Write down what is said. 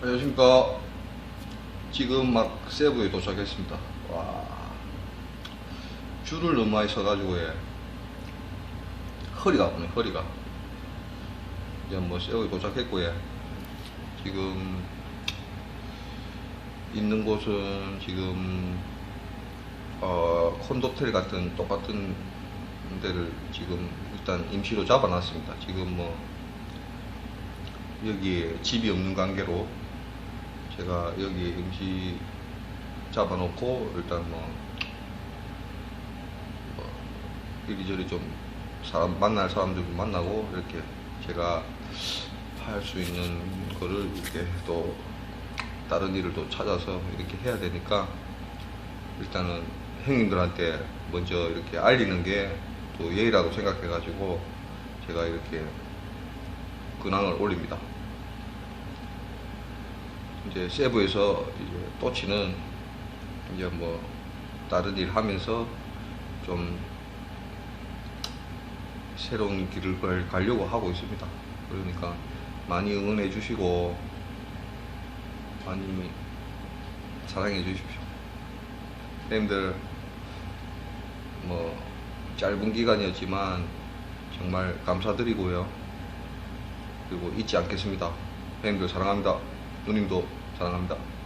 안녕하십니까. 지금 막 세부에 도착했습니다. 와. 줄을 너무 많이 서가지고, 예. 허리가 아프네, 허리가. 이제 뭐 세부에 도착했고, 예. 지금 있는 곳은 지금, 어, 콘도텔 같은 똑같은 데를 지금 일단 임시로 잡아놨습니다. 지금 뭐, 여기에 집이 없는 관계로 제가 여기 임시 잡아놓고 일단 뭐, 뭐 이리저리 좀 사람 만날 사람들 좀 만나고 이렇게 제가 할 수 있는 거를 이렇게 또 다른 일을 또 찾아서 이렇게 해야 되니까 일단은 형님들한테 먼저 이렇게 알리는 게 또 예의라고 생각해 가지고 제가 이렇게 근황을 올립니다. 이제 세부에서 이제 또 치는 이제 뭐 다른 일 하면서 좀 새로운 길을 갈- 가려고 하고 있습니다. 그러니까 많이 응원해 주시고 많이 사랑해 주십시오. 형님들 뭐 짧은 기간이었지만 정말 감사드리고요. 그리고 잊지 않겠습니다. 형님들 사랑합니다. 누님도 사랑합니다.